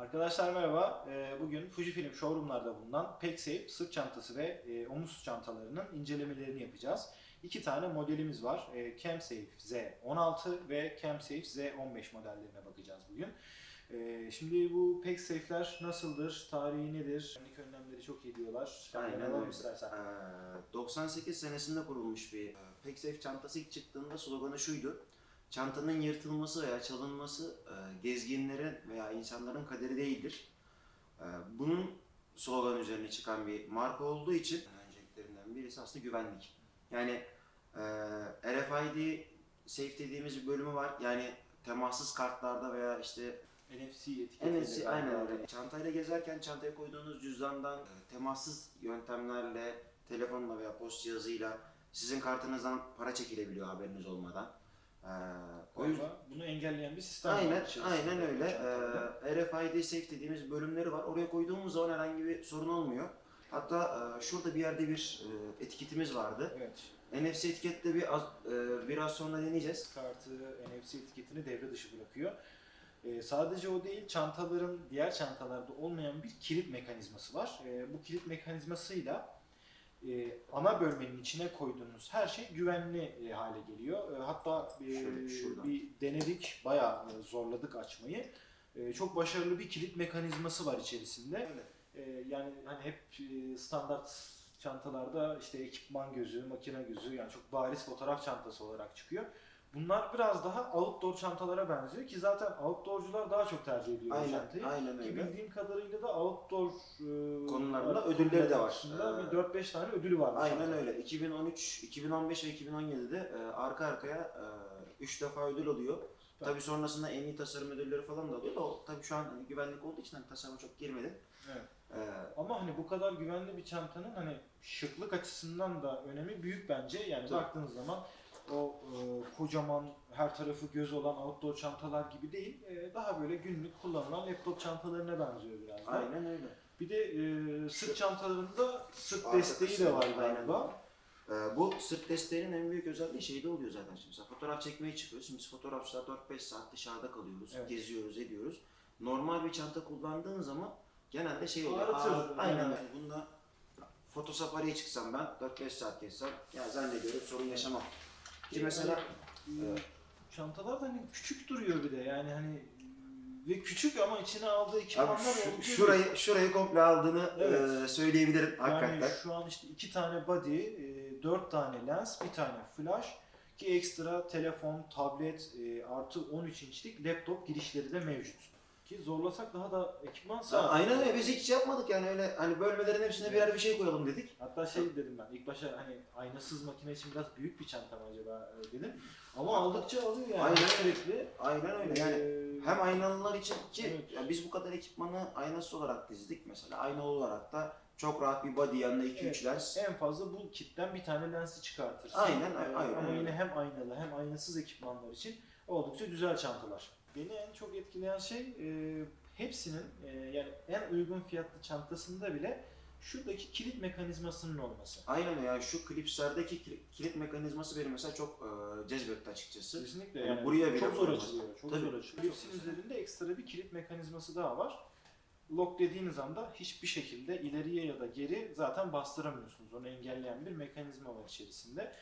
Arkadaşlar merhaba. Ee, Bugün Fujifilm showroomlarda bulunan PackSafe sırt çantası ve e, omuz çantalarının incelemelerini yapacağız. İki tane modelimiz var. E, CamSafe Z16 ve CamSafe Z15 modellerine bakacağız bugün. E, Şimdi bu PackSafe'ler nasıldır? Tarihi nedir? Güvenlik önlemleri çok iyi diyorlar. Aynen öyle. istersen. Ee, 98 senesinde kurulmuş bir e, PackSafe çantası ilk çıktığında sloganı şuydu. Çantanın yırtılması veya çalınması e, gezginlerin veya insanların kaderi değildir. E, bunun slogan üzerine çıkan bir marka olduğu için önceliklerinden birisi aslında güvenlik. Yani e, RFID safe dediğimiz bir bölümü var. Yani temassız kartlarda veya işte NFC etiketiyle. NFC aynen öyle. Çantayla gezerken çantaya koyduğunuz cüzdandan temassız yöntemlerle, telefonla veya post cihazıyla sizin kartınızdan para çekilebiliyor haberiniz olmadan. Ee, o yüzden bunu engelleyen bir sistem var aynen içerisinde aynen öyle. Ee, RFID safe dediğimiz bölümleri var. Oraya koyduğumuz zaman herhangi bir sorun olmuyor. Hatta e, şurada bir yerde bir e, etiketimiz vardı. Evet. NFC etiketle bir az, e, biraz sonra deneyeceğiz. kartı NFC etiketini devre dışı bırakıyor. Ee, sadece o değil, çantaların diğer çantalarda olmayan bir kilit mekanizması var. Ee, bu kilit mekanizmasıyla e, ana bölmenin içine koyduğunuz her şey güvenli e, hale geliyor. E, hatta e, Şöyle, şuradan. bir denedik, bayağı e, zorladık açmayı. E, çok başarılı bir kilit mekanizması var içerisinde. Ee, yani hani hep e, standart çantalarda işte ekipman gözü, makine gözü yani çok bariz fotoğraf çantası olarak çıkıyor. Bunlar biraz daha outdoor çantalara benziyor ki zaten outdoorcular daha çok tercih ediyor bu Aynen, çantayı. aynen Ki öyle. bildiğim kadarıyla da outdoor e, Konularında konuları ödülleri de var. Ee, bir 4-5 tane ödülü var. Aynen çantanın. öyle. 2013, 2015 ve 2017'de e, arka arkaya 3 defa ödül alıyor. Süper. Tabii sonrasında en iyi tasarım ödülleri falan da alıyor da o tabii şu an hani güvenlik olduğu için hani tasarıma çok girmedi. Evet. E, Ama hani bu kadar güvenli bir çantanın hani şıklık açısından da önemi büyük bence. Yani Tabii. baktığınız zaman o e, kocaman her tarafı göz olan outdoor çantalar gibi değil. e, daha böyle günlük kullanılan laptop çantalarına benziyor biraz da. aynen öyle. Bir de e, sırt çantalarında sırt Arka desteği de var galiba. E, bu sırt desteğinin en büyük özelliği şeyde oluyor zaten şimdi. Mesela fotoğraf çekmeye çıkıyoruz. Şimdi biz fotoğrafçılar 4-5 saat dışarıda kalıyoruz. Evet. Geziyoruz, ediyoruz. Normal bir çanta kullandığın zaman genelde şey oluyor. Ağrıtır. "Aa, aynen Yani. öyle. Bunda foto safariye çıksam ben 4-5 saat gezsem ya zannediyorum sorun yaşamam. Ki mesela E, çantalar da hani küçük duruyor bir de yani hani e, ve küçük ama içine aldığı ekipmanlar Abi şu- oldukça şurayı şurayı komple aldığını Evet. e, söyleyebilirim hakikaten. Yani şu an işte iki tane body, e, dört tane lens, bir tane flash ki ekstra telefon, tablet e, artı 13 inçlik laptop girişleri de mevcut. Ki zorlasak daha da ekipman sağ. aynen öyle biz hiç yapmadık yani öyle hani bölmelerin hepsine birer bir şey koyalım dedik. Hatta şey dedim ben ilk başa hani aynasız makine için biraz büyük bir çanta mı acaba e, dedim. Ama aldıkça alıyor yani Aynen. sürekli. Aynen öyle yani E, hem aynalılar için ki Evet. ya biz bu kadar ekipmanı aynası olarak dizdik mesela aynalı olarak da çok rahat bir body yanında 2-3 Evet. lens. en fazla bu kitten bir tane lensi çıkartırsın. Aynen, E, aynen. Ama yine hem aynalı hem aynasız ekipmanlar için oldukça güzel çantalar. Beni en çok etkileyen şey e, hepsinin e, yani en uygun fiyatlı çantasında bile şuradaki kilit mekanizmasının olması. Aynen yani şu klipslerdeki kil- kilit mekanizması beni mesela çok e, cezbetti açıkçası. Kesinlikle Yani yani buraya bile çok zor açılıyor. Çok Tabii. zor açılıyor. Hepsinin üzerinde ekstra bir kilit mekanizması daha var. Lock dediğiniz anda hiçbir şekilde ileriye ya da geri zaten bastıramıyorsunuz. Onu engelleyen bir mekanizma var içerisinde.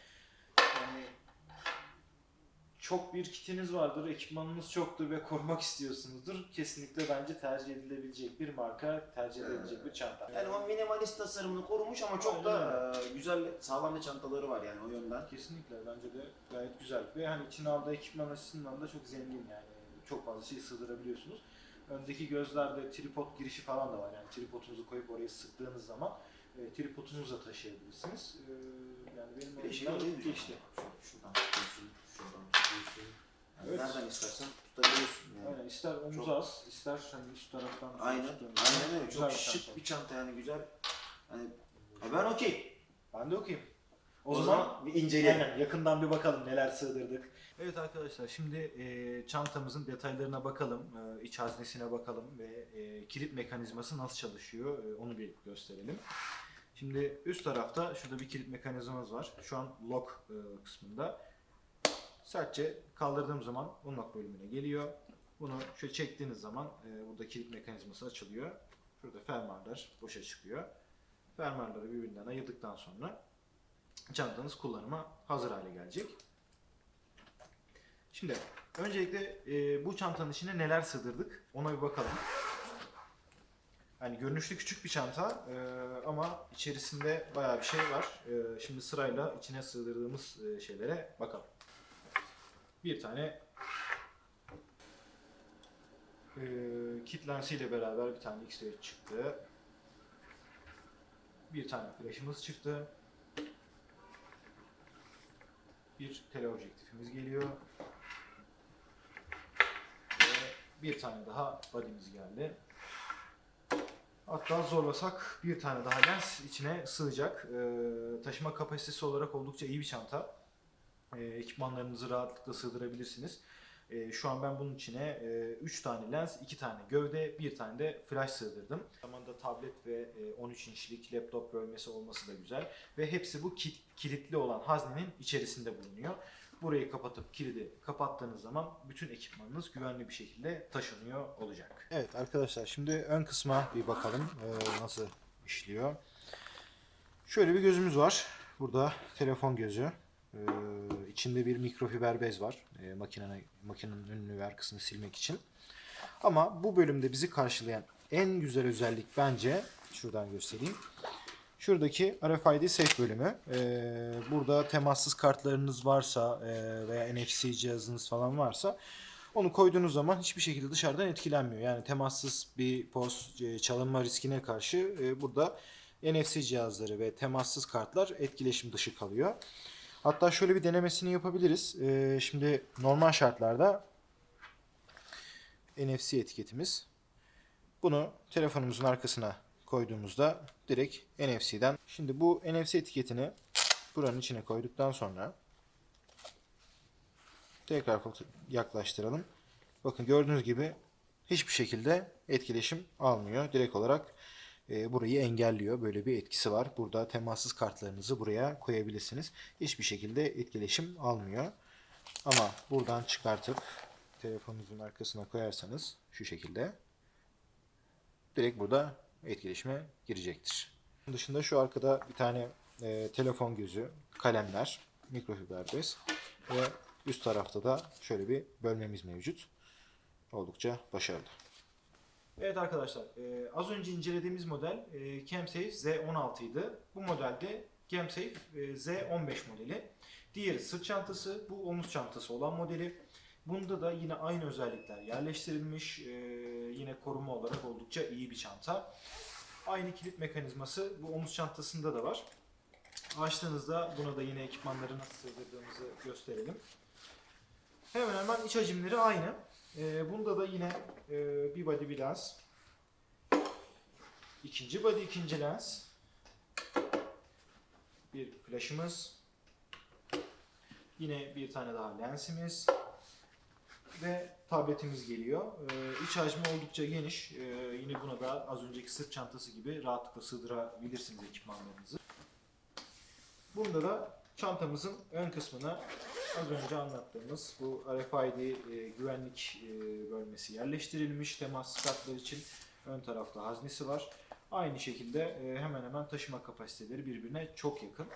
Yani çok bir kitiniz vardır, ekipmanınız çoktur ve korumak istiyorsunuzdur. Kesinlikle bence tercih edilebilecek bir marka, tercih edilebilecek bir çanta. Yani o minimalist tasarımını korumuş ama çok da e, güzel sağlam bir çantaları var yani o yönden. Kesinlikle bence de gayet güzel ve hani içine aldığı ekipman açısından da çok zengin yani çok fazla şey sığdırabiliyorsunuz. Öndeki gözlerde tripod girişi falan da var yani tripodunuzu koyup oraya sıktığınız zaman e, tripodunuzu da taşıyabilirsiniz. E, yani benim Bir şey geçti. Şu- Şuradan şuradan tutuyorsun. Yani Evet. Nereden istersen tutabiliyorsun yani. Aynen ister omuz Çok- az, ister hani üst taraftan Aynen, aynen zaman öyle. güzel Çok şık çanta. bir çanta yani güzel. Hani e ben okey. Ben de okuyayım. O, zaman bir inceleyelim. Aynen yakından bir bakalım neler sığdırdık. Evet arkadaşlar şimdi e, çantamızın detaylarına bakalım, e, iç haznesine bakalım ve e, kilit mekanizması nasıl çalışıyor e, onu bir gösterelim. Şimdi üst tarafta şurada bir kilit mekanizmamız var. Şu an lock e, kısmında. Sertçe kaldırdığım zaman unlock bölümüne geliyor. Bunu şöyle çektiğiniz zaman e, burada kilit mekanizması açılıyor. Şurada fermuarlar boşa çıkıyor. Fermuarları birbirinden ayırdıktan sonra çantanız kullanıma hazır hale gelecek. Şimdi öncelikle e, bu çantanın içine neler sığdırdık ona bir bakalım. Hani görünüşlü küçük bir çanta e, ama içerisinde bayağı bir şey var. E, şimdi sırayla içine sığdırdığımız e, şeylere bakalım. Bir tane e, kit beraber bir tane X-ray çıktı. Bir tane flash'ımız çıktı. Bir teleobjektifimiz geliyor. Ve bir tane daha body'miz geldi. Hatta zorlasak bir tane daha lens içine sığacak. Ee, taşıma kapasitesi olarak oldukça iyi bir çanta. Ee, ekipmanlarınızı rahatlıkla sığdırabilirsiniz. Ee, şu an ben bunun içine 3 tane lens, 2 tane gövde, 1 tane de flash sığdırdım. Zamanda tablet ve e, 13 inçlik laptop bölmesi olması da güzel. Ve hepsi bu kit- kilitli olan haznenin içerisinde bulunuyor. Burayı kapatıp kilidi kapattığınız zaman bütün ekipmanınız güvenli bir şekilde taşınıyor olacak. Evet arkadaşlar şimdi ön kısma bir bakalım ee, nasıl işliyor. Şöyle bir gözümüz var. Burada telefon gözü. Ee, içinde bir mikrofiber bez var. Ee, makinenin, makinenin önünü ve arkasını silmek için. Ama bu bölümde bizi karşılayan en güzel özellik bence şuradan göstereyim. Şuradaki RFID safe bölümü. Ee, burada temassız kartlarınız varsa e, veya NFC cihazınız falan varsa onu koyduğunuz zaman hiçbir şekilde dışarıdan etkilenmiyor. Yani temassız bir poz e, çalınma riskine karşı e, burada NFC cihazları ve temassız kartlar etkileşim dışı kalıyor. Hatta şöyle bir denemesini yapabiliriz. E, şimdi normal şartlarda NFC etiketimiz. Bunu telefonumuzun arkasına koyduğumuzda direkt NFC'den. Şimdi bu NFC etiketini buranın içine koyduktan sonra tekrar yaklaştıralım. Bakın gördüğünüz gibi hiçbir şekilde etkileşim almıyor. Direkt olarak e, burayı engelliyor. Böyle bir etkisi var. Burada temassız kartlarınızı buraya koyabilirsiniz. Hiçbir şekilde etkileşim almıyor. Ama buradan çıkartıp telefonunuzun arkasına koyarsanız şu şekilde direkt burada etkileşime girecektir. Bunun dışında şu arkada bir tane e, telefon gözü, kalemler, mikrofiber bez ve üst tarafta da şöyle bir bölmemiz mevcut. Oldukça başarılı. Evet arkadaşlar, e, az önce incelediğimiz model e, CamSafe Z16 idi. Bu modelde CamSafe e, Z15 modeli. Diğeri sırt çantası, bu omuz çantası olan modeli. Bunda da yine aynı özellikler yerleştirilmiş. E, yine koruma olarak oldukça iyi bir çanta. Aynı kilit mekanizması bu omuz çantasında da var. Açtığınızda buna da yine ekipmanları nasıl sığdırdığımızı gösterelim. Hemen hemen iç hacimleri aynı. Ee, bunda da yine e, bir body bir lens. İkinci body ikinci lens. Bir flash'ımız. Yine bir tane daha lensimiz. Ve tabletimiz geliyor. Ee, iç hacmi oldukça geniş. Ee, yine buna da az önceki sırt çantası gibi rahatlıkla sığdırabilirsiniz ekipmanlarınızı. Bunda da çantamızın ön kısmına az önce anlattığımız bu RFID e, güvenlik e, bölmesi yerleştirilmiş. Temas kartlar için ön tarafta haznesi var. Aynı şekilde e, hemen hemen taşıma kapasiteleri birbirine çok yakın.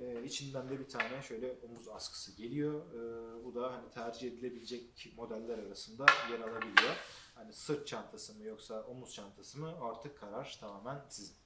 E, içinden de bir tane şöyle omuz askısı geliyor. E, bu da hani tercih edilebilecek modeller arasında yer alabiliyor. Hani sırt çantası mı yoksa omuz çantası mı artık karar tamamen sizin.